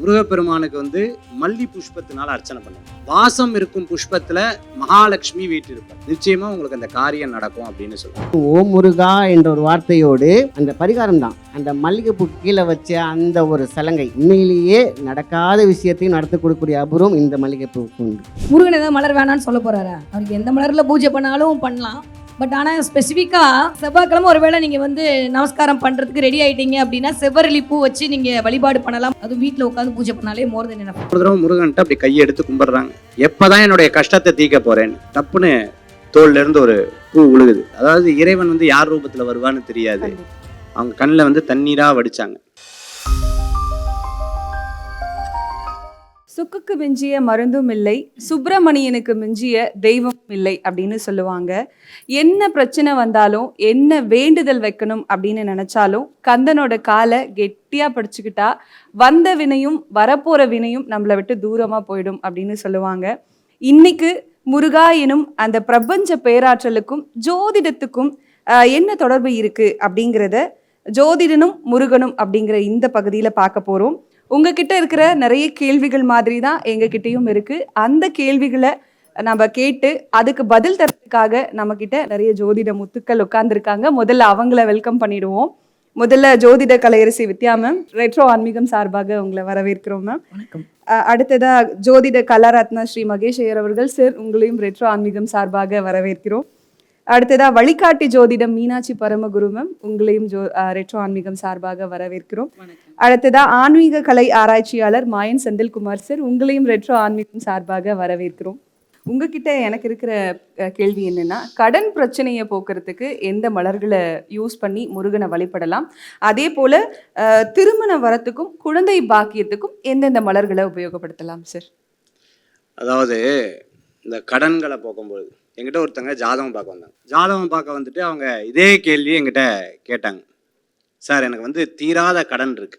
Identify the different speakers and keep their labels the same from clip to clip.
Speaker 1: முருகப்பெருமானுக்கு வந்து மல்லி புஷ்பத்தினால அர்ச்சனை பண்ணுங்க வாசம் இருக்கும் புஷ்பத்துல மகாலட்சுமி வீட்டிருப்பார் நிச்சயமா உங்களுக்கு அந்த காரியம் நடக்கும் அப்படின்னு சொல்லுவாங்க.
Speaker 2: ஓம் முருகா என்ற ஒரு வார்த்தையோடு அந்த பரிகாரம் தான். அந்த மல்லிகைப்பூ கீழே வச்ச அந்த ஒரு சலங்கை உண்மையிலேயே நடக்காத விஷயத்தையும் நடத்தி கொடுக்கக்கூடிய அபூர்வம் இந்த மல்லிகைப்பூவுக்கு உண்டு.
Speaker 3: முருகன் ஏதாவது மலர் வேணாம்னு சொல்ல போறாரா? அவருக்கு எந்த மலர்ல பூஜை பண்ணாலும் பண்ணலாம். பட் ஆனால் ஸ்பெசிஃபிக்காக செவ்வாய்க்கிழமை ஒருவேளை நீங்கள் வந்து நமஸ்காரம் பண்ணுறதுக்கு ரெடி ஆயிட்டீங்க அப்படின்னா செவ்வரளி பூ வச்சு நீங்கள் வழிபாடு பண்ணலாம். அதுவும் வீட்டில் உட்காந்து பூஜை பண்ணாலே மோர் தென் என்ன
Speaker 1: ஒரு தடவை முருகன்ட்ட அப்படி கையை எடுத்து கும்பிடுறாங்க. எப்பதான் என்னுடைய கஷ்டத்தை தீக்க போறேன்னு டப்புன்னு தோல்ல இருந்து ஒரு பூ உழுகுது. அதாவது இறைவன் வந்து யார் ரூபத்துல வருவான்னு தெரியாது. அவங்க கண்ணில் வந்து தண்ணீரா வடிச்சாங்க.
Speaker 4: சுக்குக்கு மிஞ்சிய மருந்தும் இல்லை சுப்பிரமணியனுக்கு மிஞ்சிய தெய்வம் இல்லை அப்படின்னு சொல்லுவாங்க. என்ன பிரச்சனை வந்தாலும் என்ன வேண்டுதல் வைக்கணும் அப்படின்னு நினைச்சாலும் கந்தனோட காலை கெட்டியா படிச்சுக்கிட்டா வந்த வினையும் வரப்போற வினையும் நம்மளை விட்டு தூரமா போயிடும் அப்படின்னு சொல்லுவாங்க. இன்னைக்கு முருகா எனும் அந்த பிரபஞ்ச பேராற்றலுக்கும் ஜோதிடத்துக்கும் என்ன தொடர்பு இருக்கு அப்படிங்கிறத ஜோதிடனும் முருகனும் அப்படிங்கிற இந்த பகுதியில் பார்க்க போகிறோம் உங்ககிட்ட இருக்கிற நிறைய கேள்விகள் மாதிரி தான் எங்ககிட்டயும் இருக்கு. அந்த கேள்விகளை நம்ம கேட்டு அதுக்கு பதில் தரதுக்காக நம்ம கிட்ட நிறைய ஜோதிட முத்துக்கள் உட்கார்ந்துருக்காங்க. முதல்ல அவங்கள வெல்கம் பண்ணிடுவோம். முதல்ல ஜோதிட கலையரசி வித்யா மேம் ரெட்ரோ ஆன்மீகம் சார்பாக உங்களை வரவேற்கிறோம் மேம்
Speaker 3: வணக்கம்.
Speaker 4: அஹ் அடுத்ததா ஜோதிட கலாரத்னா ஸ்ரீ மகேஷ் ஐயர் அவர்கள் சார் உங்களையும் ரெட்ரோ ஆன்மீகம் சார்பாக வரவேற்கிறோம். அடுத்ததா வழிகாட்டி ஜோதிடம் மீனாட்சி பரமகுரு மேம் உங்களையும் ஜோ ரெட்ரோ ஆன்மீகம் சார்பாக வரவேற்கிறோம். அடுத்ததா ஆன்மீக கலை ஆராய்ச்சியாளர் மாயன் செந்தில்குமார் சார் உங்களையும் ரெட்ரோ ஆன்மீகம் சார்பாக வரவேற்கிறோம். உங்ககிட்ட எனக்கு இருக்கிற கேள்வி என்னன்னா கடன் பிரச்சனையை போக்குறதுக்கு எந்த மலர்களை யூஸ் பண்ணி முருகனை வழிபடலாம். அதே போல திருமண வரத்துக்கும் குழந்தை பாக்கியத்துக்கும் எந்தெந்த மலர்களை உபயோகப்படுத்தலாம் சார்
Speaker 1: அதாவது இந்த கடன்களை போக்கும்போது. என்கிட்ட ஒருத்தங்க ஜாதகம் பார்க்க வந்தாங்க. ஜாதகம் பார்க்க வந்துட்டு அவங்க இதே கேள்வி என்கிட்ட கேட்டாங்க. சார் எனக்கு வந்து தீராத கடன் இருக்கு.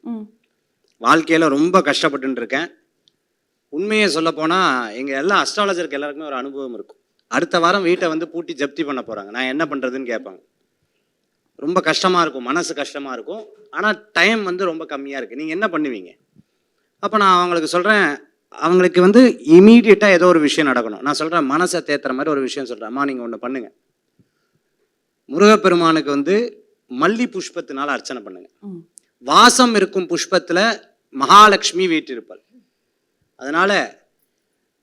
Speaker 1: வாழ்க்கையில ரொம்ப கஷ்டப்பட்டுன்னு இருக்கேன். உண்மையை சொல்ல போனா எங்க எல்லா அஸ்ட்ராலஜருக்கு எல்லாருக்குமே ஒரு அனுபவம் இருக்கும். அடுத்த வாரம் வீட்டை வந்து பூட்டி ஜப்தி பண்ண போறாங்க. நான் என்ன பண்றதுன்னு கேட்பாங்க. ரொம்ப கஷ்டமா இருக்கும். மனசு கஷ்டமா இருக்கும். ஆனா டைம் வந்து ரொம்ப கம்மியா இருக்கு. நீங்க என்ன பண்ணுவீங்க? அப்ப நான் அவங்களுக்கு சொல்றேன் அவங்களுக்கு வந்து இமீடியட்டா ஏதோ ஒரு விஷயம் நடக்கணும். நான் சொல்றேன் மனசை தேத்துற மாதிரி ஒரு விஷயம் சொல்றேன். அம்மா நீங்க ஒண்ணு பண்ணுங்க. முருகப்பெருமானுக்கு வந்து மல்லி புஷ்பத்தினால அர்ச்சனை பண்ணுங்க.
Speaker 4: ம்.
Speaker 1: வாசம் இருக்கும் புஷ்பத்துல மகாலட்சுமி வீட்டிருப்பாள் அதனால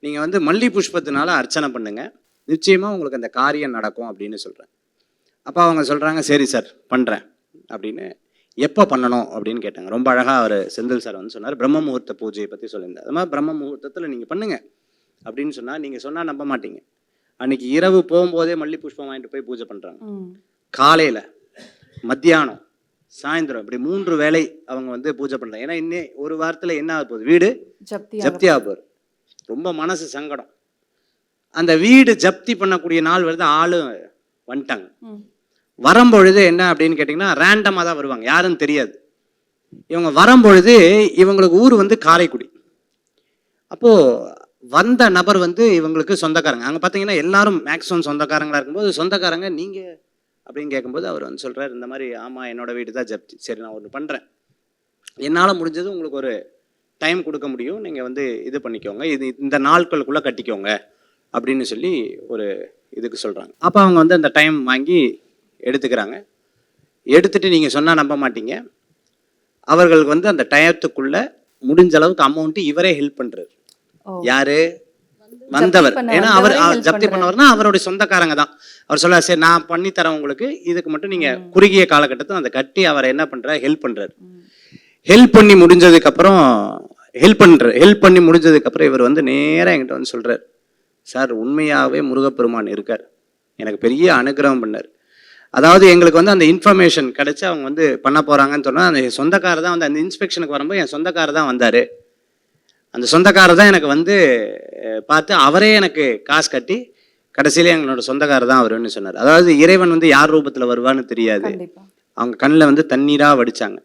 Speaker 1: நீங்க வந்து மல்லி புஷ்பத்தினால அர்ச்சனை பண்ணுங்க. நிச்சயமா உங்களுக்கு அந்த காரியம் நடக்கும் அப்படின்னு சொல்றேன். அப்ப அவங்க சொல்றாங்க சரி சார் பண்றேன். அப்படின்னு எப்போ பண்ணணும் அப்படின்னு கேட்டாங்க. ரொம்ப அழகா அவர் செந்தில் சார் வந்து சொன்னார். பிரம்ம முகூர்த்த பூஜையை பத்தி சொல்லியிருந்தார். அது மாதிரி பிரம்ம முகூர்த்தத்துல நீங்க பண்ணுங்க அப்படின்னு சொன்னா நீங்க சொன்னா நம்ப மாட்டீங்க. அன்னைக்கு இரவு போகும்போதே மல்லி புஷ்பம் வாங்கிட்டு போய் பூஜை பண்றாங்க.
Speaker 4: ம்.
Speaker 1: காலையில மத்தியானம் சாயந்தரம் இப்படி மூன்று வேளை அவங்க வந்து பூஜை பண்றாங்க. ஏன்னா இன்னே ஒரு வாரத்துல என்ன ஆக போகுது? வீடு
Speaker 4: ஜப்தி
Speaker 1: ஆக போகுது. ரொம்ப மனசு சங்கடம். அந்த வீடு ஜப்தி பண்ணக்கூடிய நாள் வருது ஆளு வந்துட்டாங்க. வரும்பொழுது என்ன அப்படின்னு கேட்டிங்கன்னா ரேண்டமாக தான் வருவாங்க. யாருன்னு தெரியாது. இவங்க வரும்பொழுது இவங்களுக்கு ஊர் வந்து காரைக்குடி. அப்போது வந்த நபர் வந்து இவங்களுக்கு சொந்தக்காரங்க. அங்கே பார்த்தீங்கன்னா எல்லாரும் மேக்ஸிமம் சொந்தக்காரங்களாக இருக்கும்போது சொந்தக்காரங்க நீங்கள் அப்படின்னு கேட்கும்போது அவர் வந்து சொல்கிறார் இந்த மாதிரி ஆமாம் என்னோட வீடு தான் ஜப்தி. சரி நான் ஒன்று பண்ணுறேன் என்னால் முடிஞ்சது உங்களுக்கு ஒரு டைம் கொடுக்க முடியும். நீங்கள் வந்து இது பண்ணிக்கோங்க. இது இந்த நாட்களுக்குள்ளே கட்டிக்கோங்க. அப்படின்னு சொல்லி ஒரு இதுக்கு சொல்கிறாங்க அப்போ அவங்க வந்து அந்த டைம் வாங்கி எடுத்துக்கிறாங்க. எடுத்துட்டு நீங்க சொன்னா நம்ப மாட்டீங்க. அவர்களுக்கு வந்து அந்த டயத்துக்குள்ள முடிஞ்ச அளவுக்கு அமௌண்ட் இவரே ஹெல்ப் பண்றாரு.
Speaker 4: ஓ.
Speaker 1: யாரு? வந்தவர். ஏன்னா அவர் ஜப்தி. பண்ணவர்னா அவருடைய சொந்தக்காரங்க தான். அவர் சொல்ல சரி நான் பண்ணி தரேன் உங்களுக்கு. இதுக்கு மட்டும் நீங்க குறுகிய காலகட்டத்தில் அந்த கட்டி அவரை என்ன பண்றாரு ஹெல்ப் பண்றாரு. ஹெல்ப் பண்ணி முடிஞ்சதுக்கு அப்புறம் ஹெல்ப் பண்ற ஹெல்ப் பண்ணி முடிஞ்சதுக்கு அப்புறம் இவர் வந்து நேரா என்கிட்ட வந்து சொல்றாரு. சார் உண்மையாவே முருகப்பெருமான் இருக்கார். எனக்கு பெரிய அனுகிரகம் பண்ணார். அதாவது எங்களுக்கு வந்து அந்த இன்ஃபர்மேஷன் கிடைச்சு அவங்க வந்து பண்ண போறாங்கன்னு சொன்னா அந்த சொந்தக்காரர் தான் வந்து அந்த இன்ஸ்பெக்ஷனுக்கு வரும்போது என் சொந்தக்காரர் தான் வந்தாரு. அந்த சொந்தக்காரர் தான் எனக்கு வந்து பார்த்து அவரே எனக்கு காசு கட்டி கடைசியில எங்களோட சொந்தக்காரர் தான் அவருன்னு சொன்னார். அதாவது இறைவன் வந்து யார் ரூபத்துல வருவான்னு தெரியாது. அவங்க கண்ணில் வந்து தண்ணீரா வடிச்சாங்க.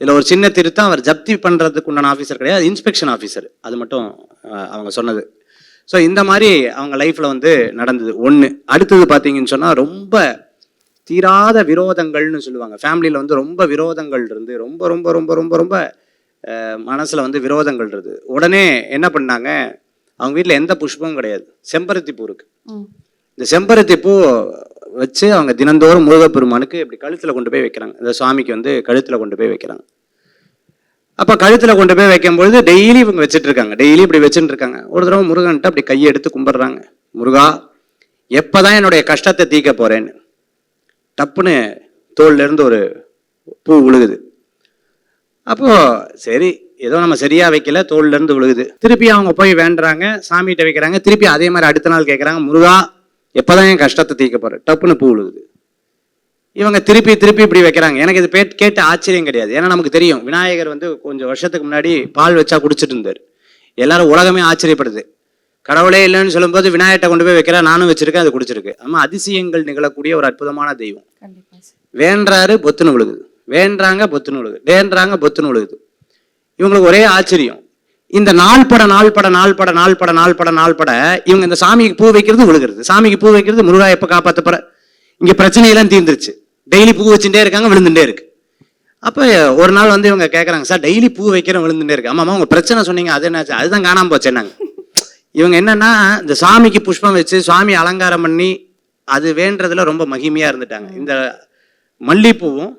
Speaker 1: இதுல ஒரு சின்ன திருத்தம் அவர் ஜப்தி பண்றதுக்கு உண்டான ஆஃபீஸர் கிடையாது இன்ஸ்பெக்ஷன் ஆஃபீஸர் அது மட்டும் அவங்க சொன்னது. ஸோ இந்த மாதிரி அவங்க லைஃப்ல வந்து நடந்தது. ஒண்ணு. அடுத்தது பார்த்தீங்கன்னு சொன்னா ரொம்ப தீராத விரோதங்கள்னு சொல்லுவாங்க. ஃபேமிலியில் வந்து ரொம்ப விரோதங்கள் இருந்து ரொம்ப ரொம்ப ரொம்ப ரொம்ப ரொம்ப மனசுல வந்து விரோதங்கள் இருக்குது உடனே என்ன பண்ணாங்க? அவங்க வீட்டில் எந்த புஷ்பமும் கிடையாது. செம்பருத்தி பூ இருக்கு. இந்த செம்பருத்தி பூ வச்சு அவங்க தினந்தோறும் முருகப்பெருமானுக்கு இப்படி கழுத்துல கொண்டு போய் வைக்கிறாங்க. இந்த சுவாமிக்கு வந்து கழுத்துல கொண்டு போய் வைக்கிறாங்க. அப்ப கழுத்துல கொண்டு போய் வைக்கும்பொழுது டெய்லி இவங்க வச்சுட்டு இருக்காங்க டெய்லி இப்படி வச்சுட்டு இருக்காங்க ஒரு தடவை முருகன்ட்ட அப்படி கையை எடுத்து கும்பிடுறாங்க. முருகா எப்பதான் என்னுடைய கஷ்டத்தை தீக்க போறேன்னு? டப்புன்னு தோல்லேருந்து ஒரு பூ விழுகுது. அப்போது சரி ஏதோ நம்ம சரியாக வைக்கல தோல்லேருந்து விழுகுது. திருப்பி அவங்க போய் வேண்டுறாங்க சாமிகிட்ட வைக்கிறாங்க திருப்பி அதே மாதிரி அடுத்த நாள் கேட்குறாங்க முருகா எப்பதான் என் கஷ்டத்தை தீக்க போகிற டப்புன்னு பூ விழுகுது. இவங்க திருப்பி திருப்பி இப்படி வைக்கிறாங்க. எனக்கு இது கேட்டு ஆச்சரியம் கிடையாது. ஏன்னா நமக்கு தெரியும் விநாயகர் வந்து கொஞ்சம் வருஷத்துக்கு முன்னாடி பால் வச்சா குடிச்சிட்டு இருந்தார். எல்லாரும் உலகமே ஆச்சரியப்படுது. கடவுளே இல்லைன்னு சொல்லும்போது விநாயகர்ட்ட கொண்டு போய் வைக்கிறா நானும் வச்சிருக்கேன் அது குடிச்சிருக்கு. ஆமா அதிசயங்கள் நிகழக்கூடிய ஒரு அற்புதமான தெய்வம். வேண்டாரு பொத்துன்னு விழுகுது வேண்டாங்க பொத்துன்னு விழுகுது வேண்டாங்க பொத்துன்னு விழுகுது இவங்களுக்கு ஒரே ஆச்சரியம். இந்த நாள் பட நாள் பட நாள் பட நாள் பட நாள் பட நாள் பட இவங்க இந்த சாமிக்கு பூ வைக்கிறது விழுகிறது சாமிக்கு பூ வைக்கிறது முருகா எப்ப காப்பாத்த போற? இங்க பிரச்சனையெல்லாம் தீர்ந்துருச்சு. டெய்லி பூ வச்சுட்டே இருக்காங்க விழுந்துட்டே இருக்கு. அப்ப ஒரு நாள் வந்து இவங்க கேக்குறாங்க சார் டெய்லி பூ வைக்கிறேன் விழுந்துட்டே இருக்கு. ஆமாமா உங்க பிரச்சனை சொன்னீங்க அது என்னாச்சு? அதுதான் காணாம போச்சேன்னாங்க இவங்க என்னன்னா இந்த சாமிக்கு புஷ்பம் வச்சு சுவாமி அலங்காரம் பண்ணி அது வேண்டதுல ரொம்ப மகிமையா இருந்துட்டாங்க. இந்த மல்லிப்பூவும்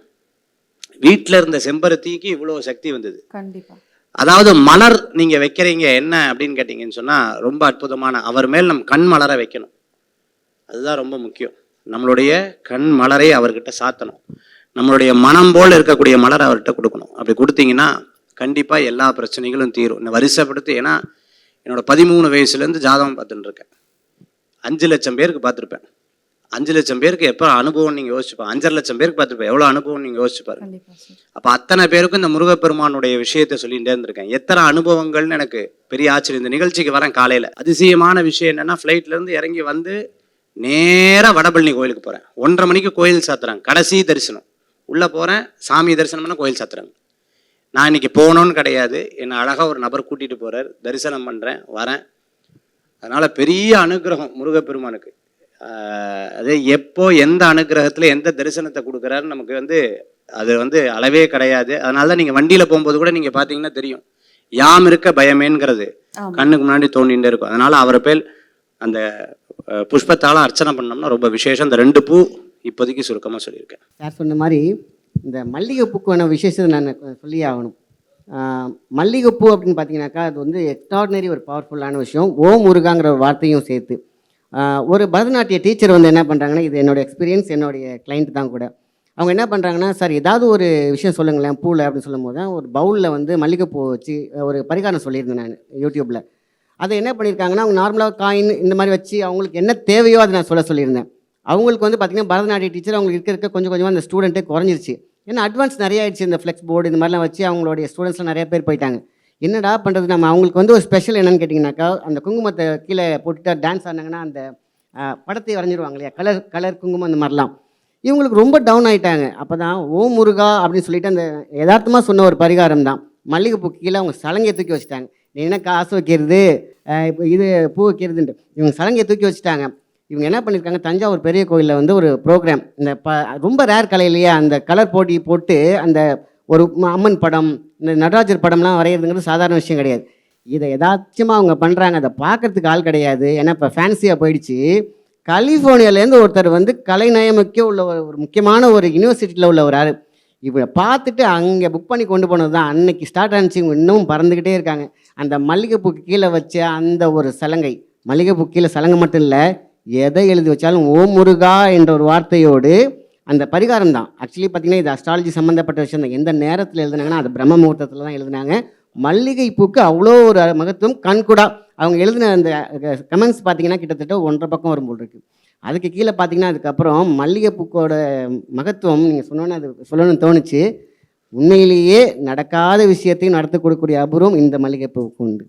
Speaker 1: வீட்டில் இருந்த செம்பருத்திக்கு இவ்வளோ சக்தி வந்தது.
Speaker 4: கண்டிப்பா.
Speaker 1: அதாவது மலர் நீங்க வைக்கிறீங்க என்ன அப்படின்னு கேட்டீங்கன்னு சொன்னா ரொம்ப அற்புதமான அவர் மேல் நம் கண் மலர வைக்கணும். அதுதான் ரொம்ப முக்கியம். நம்மளுடைய கண் மலரை அவர்கிட்ட சாத்தணும். நம்மளுடைய மனம் போல் இருக்கக்கூடிய மலர் அவர்கிட்ட கொடுக்கணும். அப்படி கொடுத்தீங்கன்னா கண்டிப்பா எல்லா பிரச்சனைகளும் தீரும். இந்த வரிசைப்படுத்தி ஏன்னா என்னோட பதிமூணு வயசுலேருந்து ஜாதகம் பார்த்துட்டு இருக்கேன் அஞ்சு லட்சம் பேருக்கு பார்த்துருப்பேன். அஞ்சு லட்சம் பேருக்கு எப்போ அனுபவம் நீங்கள் யோசிச்சுப்பா அஞ்சரை லட்சம் பேருக்கு பார்த்துருப்பேன். எவ்வளோ அனுபவம் நீங்கள் யோசிச்சு பாருங்க.
Speaker 4: கண்டிப்பா சார்
Speaker 1: அப்ப அத்தனை பேருக்கும் இந்த முருகப்பெருமானுடைய விஷயத்தை சொல்லிட்டே இருந்திருக்கேன். எத்தனை அனுபவங்கள்னு எனக்கு பெரிய ஆச்சரியம். இந்த நிகழ்ச்சிக்கு வரேன் காலையில. அதிசயமான விஷயம் என்னன்னா ஃப்ளைட்ல இருந்து இறங்கி வந்து நேரா வடபழனி கோயிலுக்கு போறேன் ஒன்றரை மணிக்கு கோயில் சாத்துறாங்க கடைசி தரிசனம். உள்ள போறேன் சாமி தரிசனம் பண்ண கோயில் சாத்துறாங்க. நான் இன்னைக்கு போகணும்னு கிடையாது. என்னை அழகா ஒரு நபர் கூட்டிட்டு போறார். தரிசனம் பண்றேன் வரேன். அதனால பெரிய அனுகிரகம் முருகப்பெருமானுக்கு. அது எப்போ எந்த அனுகிரகத்துல எந்த தரிசனத்தை கொடுக்குறாருன்னு நமக்கு வந்து அது வந்து அளவே கிடையாது. அதனால தான் நீங்க வண்டியில போகும்போது கூட நீங்க பாத்தீங்கன்னா தெரியும். யாம் இருக்க பயமேங்கிறது. கண்ணுக்கு முன்னாடி தோண்டிகிட்டே இருக்கும். அதனால அவர் பேர் அந்த புஷ்பத்தால அர்ச்சனை பண்ணோம்னா ரொம்ப விசேஷம். இந்த ரெண்டு பூ இப்போதைக்கு சுருக்கமா சொல்லியிருக்கேன்.
Speaker 2: சொன்ன மாதிரி இந்த மல்லிகைப்பூக்கான விசேஷத்தை நான் சொல்லி ஆகணும். மல்லிகைப்பூ அப்படின்னு பார்த்தீங்கன்னாக்கா அது வந்து எக்ஸ்ட்ராடினரி ஒரு பவர்ஃபுல்லான விஷயம். ஓம் முருகாங்கிற ஒரு வார்த்தையும் சேர்த்து. ஒரு பரதநாட்டிய டீச்சர் வந்து என்ன பண்ணுறாங்கன்னா இது என்னோட எக்ஸ்பீரியன்ஸ் என்னுடைய கிளைண்ட் தான் கூட. அவங்க என்ன பண்ணுறாங்கன்னா சார் ஏதாவது ஒரு விஷயம் சொல்லுங்களேன் பூவில் அப்படின்னு சொல்லும் போது தான் ஒரு பவுலில் வந்து மல்லிகைப்பூ வச்சு ஒரு பரிகாரம் சொல்லியிருந்தேன் நான் யூடியூப்பில் அதை என்ன பண்ணியிருக்காங்கன்னா அவங்க நார்மலாக காயின் இந்த மாதிரி வச்சு அவங்களுக்கு என்ன தேவையோ அதை நான் சொல்ல சொல்லியிருந்தேன். அவங்களுக்கு வந்து பார்த்திங்கன்னா பரதநாட்டிய டீச்சர் அவங்களுக்கு இருக்க இருக்க கொஞ்சம் கொஞ்சமாக அந்த ஸ்டூடெண்ட்டே குறைஞ்சிருச்சு. ஏன்னா அட்வான்ஸ் நிறைய ஆயிடுச்சு இந்த ஃப்ளெக்ஸ் போர்டு இந்த மாதிரிலாம் வச்சு அவங்களுடைய ஸ்டூடெண்ட்ஸ்லாம் நிறைய பேர் போயிட்டாங்க. என்னடா பண்ணுறது நம்ம? அவங்களுக்கு வந்து ஒரு ஸ்பெஷல் என்னன்னு கேட்டிங்கனாக்கா அந்த குங்குமத்தை கீழே போட்டுட்டு டான்ஸ் ஆனாங்கன்னா அந்த படத்தை வரைஞ்சிருவாங்க இல்லையா? கலர் கலர் குங்குமம் அந்த மாதிரிலாம். இவங்களுக்கு ரொம்ப டவுன் ஆகிட்டாங்க அப்போ தான் ஓ முருகா அப்படின்னு சொல்லிட்டு அந்த யதார்த்தமாக சொன்ன ஒரு பரிகாரம் தான். மல்லிகைப்பூ கீழே அவங்க சலங்கையை தூக்கி வச்சுட்டாங்க. நீ என்ன காசு வைக்கிறது? இப்போ இது பூ வைக்கிறதுன்ட்டு. இவங்க சலங்கையை தூக்கி வச்சுட்டாங்க. இவங்க என்ன பண்ணியிருக்காங்க தஞ்சாவூர் பெரிய கோயிலில் வந்து ஒரு ப்ரோக்ராம் இந்த ப ரொம்ப ரேர் கலை இல்லையா? அந்த கலர் போட்டி போட்டு அந்த ஒரு அம்மன் படம் இந்த நடராஜர் படம்லாம் வரைகிறதுங்கிறது சாதாரண விஷயம் கிடையாது. இதை எதாச்சுமாக அவங்க பண்ணுறாங்க அதை பார்க்கறதுக்கு ஆள் கிடையாது. ஏன்னா இப்போ ஃபேன்சியாக போயிடுச்சு. கலிஃபோர்னியாலேருந்து ஒருத்தர் வந்து கலைநயமிக்க உள்ள ஒரு ஒரு முக்கியமான ஒரு யூனிவர்சிட்டியில் உள்ள ஒரு ஆள் இவரை பார்த்துட்டு அங்கே புக் பண்ணி கொண்டு போனது தான். அன்னைக்கு ஸ்டார்ட் ஆனிச்சு இவங்க இன்னமும் பறந்துக்கிட்டே இருக்காங்க. அந்த மல்லிகைப்பூக்கு கீழே வச்ச அந்த ஒரு சலங்கை மல்லிகைப்பூ கீழே சலங்கை மட்டும் இல்லை எதை எழுதி வச்சாலும் ஓம் முருகா என்ற ஒரு வார்த்தையோடு அந்த பரிகாரம் தான். ஆக்சுவலி பார்த்தீங்கன்னா இது அஸ்ட்ராலஜி சம்மந்தப்பட்ட விஷயம் தான். எந்த நேரத்தில் எழுதுனாங்கன்னா அது பிரம்ம முகூர்த்தத்தில் தான் எழுதுனாங்க. மல்லிகை பூக்கு அவ்வளோ ஒரு மகத்துவம். கண்கூடா அவங்க எழுதின அந்த கமெண்ட்ஸ் பார்த்தீங்கன்னா கிட்டத்தட்ட ஒன்றரை பக்கம் வரும் போல் இருக்கு. அதுக்கு கீழே பார்த்தீங்கன்னா அதுக்கப்புறம் மல்லிகை பூக்கோட மகத்துவம் நீங்கள் சொன்னோன்னே அது சொல்லணும்னு தோணுச்சு. உண்மையிலேயே நடக்காத விஷயத்தையும் நடத்தி கொடுக்கக்கூடிய அபூர்வம் இந்த மல்லிகை உண்டு.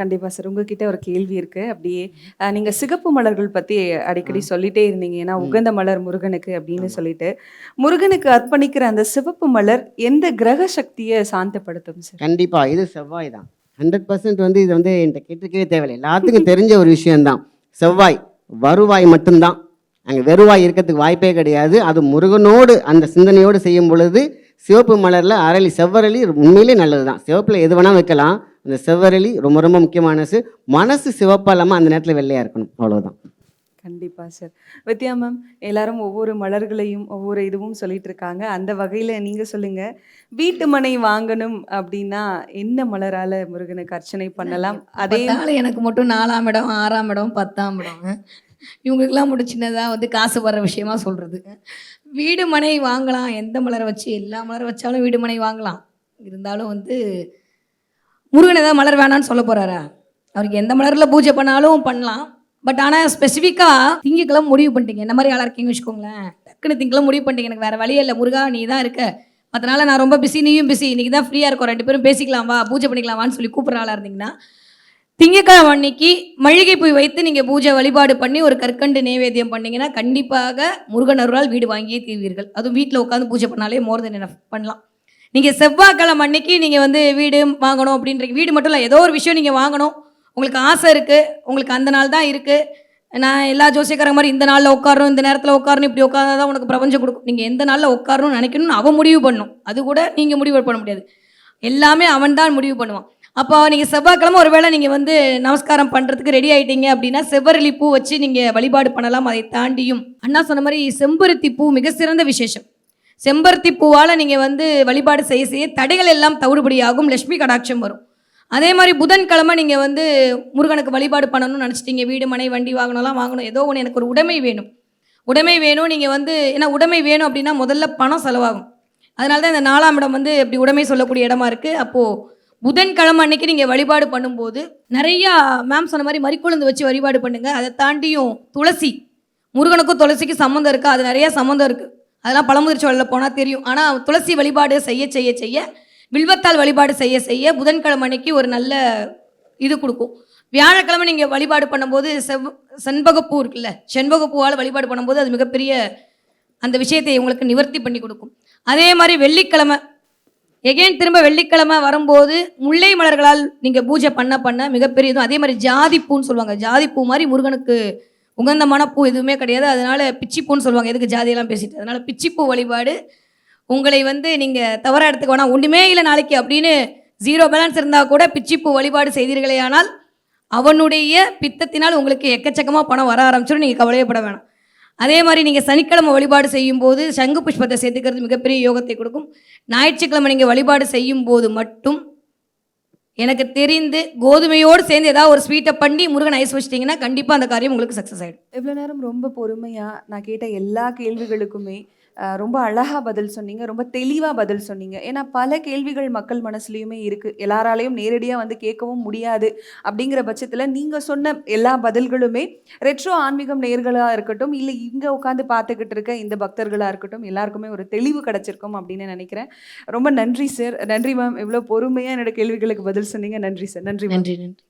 Speaker 4: கண்டிப்பா சார். உங்ககிட்ட ஒரு கேள்வி இருக்கு. அப்படியே அஹ், நீங்க சிகப்பு மலர்கள் பத்தி அடிக்கடி சொல்லிட்டே இருந்தீங்க. ஏன்னா உகந்த மலர் முருகனுக்கு அப்படின்னு சொல்லிட்டு. முருகனுக்கு அர்ப்பணிக்கிற அந்த சிவப்பு மலர் எந்த கிரக சக்தியை சாந்தப்படுத்தும் சார்?
Speaker 2: கண்டிப்பாக இது செவ்வாய் தான். ஹண்ட்ரட் பர்சன்ட் வந்து இது வந்து என்கிட்ட கேட்டுக்கவே தேவையில்லை. எல்லாத்துக்கும் தெரிஞ்ச ஒரு விஷயம்தான். செவ்வாய் வருவாய் மட்டும்தான். அங்கே வெறுவாய் இருக்கிறதுக்கு வாய்ப்பே கிடையாது. அது முருகனோடு அந்த சிந்தனையோடு செய்யும் பொழுது சிவப்பு மலரில் அரளி செவ்வரளி உண்மையிலே நல்லது தான் சிவப்பில் எது வேணால் வைக்கலாம். அந்த செவ்வரளி ரொம்ப ரொம்ப முக்கியமானது மனசு சிவப்பாக இல்லாமல் அந்த நேரத்தில் வெள்ளையாக இருக்கணும். அவ்வளோதான்
Speaker 4: கண்டிப்பா சார் வித்யா மேம் எல்லாரும் ஒவ்வொரு மலர்களையும் ஒவ்வொரு இதுவும் சொல்லிட்டு இருக்காங்க. அந்த வகையில நீங்க சொல்லுங்க. வீட்டு மனை வாங்கணும் அப்படின்னா என்ன மலரால முருகனுக்கு அர்ச்சனை பண்ணலாம்? அதே
Speaker 3: எனக்கு மட்டும் நாலாம் இடம் ஆறாம் இடம் பத்தாம் இடம். இவங்களுக்குலாம் மட்டும் சின்னதாக வந்து காசு வர்ற விஷயமா சொல்கிறது வீடு மனை வாங்கலாம். எந்த மலரை வச்சு எல்லா மலரை வச்சாலும் வீடு மனை வாங்கலாம். இருந்தாலும் வந்து முருகன் ஏதாவது மலர் வேணான்னு சொல்ல போகிறாரா அவருக்கு எந்த மலரில் பூஜை பண்ணாலும் பண்ணலாம். பட் ஆனால் ஸ்பெசிஃபிக்காக திங்கக்கிழமை முடிவு பண்ணிட்டீங்க. என்ன மாதிரி ஆளாக இருக்கீங்கன்னு வச்சுக்கோங்களேன். டக்குன்னு திங்கக்கிழமை முடிவு பண்ணிட்டீங்க. எனக்கு வேறு வழியே இல்லை. முருகா நீ தான் இருக்க. அதனால நான் ரொம்ப பிஸி நீயும் பிஸி இன்னைக்கு தான் ஃப்ரீயாக இருக்கோம். ரெண்டு பேரும் பேசிக்கலாம். வா பூஜை பண்ணிக்கலாமான்னு சொல்லி கூப்பிட்ற ஆளாக இருந்தீங்கன்னா திங்கக்கிழமை அன்னைக்கு மளிகை போய் வைத்து நீங்கள் பூஜை வழிபாடு பண்ணி ஒரு கற்கண்டு நைவேத்தியம் பண்ணிங்கன்னா கண்டிப்பாக முருகன் அருளால் வீடு வாங்கியே தீர்வீர்கள். அதுவும் வீட்டில் உட்காந்து பூஜை பண்ணாலே மோர் தென் என்ன பண்ணலாம். நீங்கள் செவ்வாய்க்கிழமை அன்னைக்கு நீங்கள் வந்து வீடு வாங்கணும் அப்படின்ற வீடு மட்டும் இல்லை ஏதோ ஒரு விஷயம் நீங்கள் வாங்கணும். உங்களுக்கு ஆசை இருக்குது உங்களுக்கு அந்த நாள் தான் இருக்குது நான் எல்லா ஜோசியக்காரங்க மாதிரி இந்த நாளில் உட்காரணும் இந்த நேரத்தில் உட்காரணும் இப்படி உட்காந்தா தான் உனக்கு பிரபஞ்சம் கொடுக்கும். நீங்கள் எந்த நாளில் உட்காரணும்னு நினைக்கணும்னு அவன் முடிவு பண்ணும். அது கூட நீங்கள் முடிவு பண்ண முடியாது. எல்லாமே அவன் தான் முடிவு பண்ணுவான். அப்போ நீங்கள் செவ்வாய்க்கிழமை ஒருவேளை நீங்கள் வந்து நமஸ்காரம் பண்ணுறதுக்கு ரெடி ஆகிட்டீங்க அப்படின்னா செவ்வரளி பூ வச்சு நீங்கள் வழிபாடு பண்ணலாம். அதை தாண்டியும் அண்ணா சொன்ன மாதிரி செம்பருத்தி பூ மிக சிறந்த விசேஷம். செம்பருத்தி பூவால் நீங்கள் வந்து வழிபாடு செய்ய செய்ய தடைகள் எல்லாம் தவிடுபடியாகும் லட்சுமி கடாட்சம் வரும். அதே மாதிரி புதன்கிழமை நீங்கள் வந்து முருகனுக்கு வழிபாடு பண்ணணும்னு நினச்சிட்டீங்க. வீடு மனை வண்டி வாங்கணும்லாம் வாங்கணும். ஏதோ ஒன்று எனக்கு ஒரு உடைமை வேணும். உடைமை வேணும் நீங்கள் வந்து ஏன்னா உடைமை வேணும் அப்படின்னா முதல்ல பணம் செலவாகும். அதனால தான் இந்த நாலாம் இடம் வந்து இப்படி உடைமை சொல்லக்கூடிய இடமா இருக்குது அப்போது புதன்கிழமை அன்னைக்கு நீங்கள் வழிபாடு பண்ணும்போது நிறையா மேம் சொன்ன மாதிரி மறிக்குழுந்து வச்சு வழிபாடு பண்ணுங்கள் அதை தாண்டியும் துளசி. முருகனுக்கும் துளசிக்கும் சம்மந்தம் இருக்குது அது நிறையா சம்மந்தம் இருக்குது அதெல்லாம் பழமுதிர் வழியில் போனால் தெரியும். ஆனால் துளசி வழிபாடு செய்ய செய்ய செய்ய வில்வத்தால் வழிபாடு செய்ய செய்ய புதன்கிழமை அன்னைக்கு ஒரு நல்ல இது கொடுக்கும். வியாழக்கிழமை நீங்கள் வழிபாடு பண்ணும்போது செவ் செண்பகப்பூ இருக்குல்ல செண்பகப்பூவால் வழிபாடு பண்ணும்போது அது மிகப்பெரிய அந்த விஷயத்தை உங்களுக்கு நிவர்த்தி பண்ணி கொடுக்கும். அதே மாதிரி வெள்ளிக்கிழமை எகைன் திரும்ப வெள்ளிக்கிழமை வரும்போது முல்லை மலர்களால் நீங்கள் பூஜை பண்ண பண்ண மிகப்பெரியதும் அதே மாதிரி ஜாதி பூன்னு சொல்லுவாங்க. ஜாதி பூ மாதிரி முருகனுக்கு உகந்தமான பூ எதுவுமே கிடையாது. அதனால பிச்சிப்பூன்னு சொல்லுவாங்க. எதுக்கு ஜாதியெல்லாம் பேசிட்டு? அதனால பிச்சிப்பூ வழிபாடு. உங்களை வந்து நீங்கள் தவறாக எடுத்துக்க வேணாம். ஒன்றுமே இல்லை நாளைக்கு அப்படின்னு ஜீரோ பேலன்ஸ் இருந்தால் கூட பிச்சிப்பூ வழிபாடு செய்தீர்களேயானால் அவனுடைய பித்தத்தினால் உங்களுக்கு எக்கச்சக்கமாக பணம் வர ஆரம்பிச்சிடும் நீங்கள் கவலையப்பட வேணாம். அதே மாதிரி நீங்கள் சனிக்கிழமை வழிபாடு செய்யும்போது சங்கு புஷ்பத்தை சேர்த்துக்கிறது மிகப்பெரிய யோகத்தை கொடுக்கும். ஞாயிற்றுக்கிழமை நீங்கள் வழிபாடு செய்யும்போது மட்டும் எனக்கு தெரிந்து கோதுமையோடு சேர்ந்து ஏதாவது ஒரு ஸ்வீட்டை பண்ணி முருகன் ஐஸ் வச்சிட்டிங்கன்னா கண்டிப்பாக அந்த காரியம் உங்களுக்கு சக்ஸஸ் ஆகிடும்
Speaker 4: இவ்வளோ நேரம் ரொம்ப பொறுமையாக நான் கேட்ட எல்லா கேள்விகளுக்குமே ரொம்ப அழகா பதில் சொன்னீங்க ரொம்ப தெளிவாக பதில் சொன்னீங்க. ஏன்னா பல கேள்விகள் மக்கள் மனசுலையுமே இருக்குது எல்லாராலையும் நேரடியாக வந்து கேட்கவும் முடியாது அப்படிங்கிற பட்சத்தில் நீங்கள் சொன்ன எல்லா பதில்களுமே ரெட்ரோ ஆன்மீகம் நேர்களாக இருக்கட்டும் இல்லை இங்கே உட்காந்து பார்த்துக்கிட்டு இருக்க இந்த பக்தர்களாக இருக்கட்டும் எல்லாருக்குமே ஒரு தெளிவு கிடைச்சிருக்கும் அப்படின்னு நினைக்கிறேன். ரொம்ப நன்றி சார் நன்றி மேம் இவ்வளோ பொறுமையாக என்னோட கேள்விகளுக்கு பதில் சொன்னீங்க. நன்றி சார் நன்றி
Speaker 3: நன்றி நன்றி.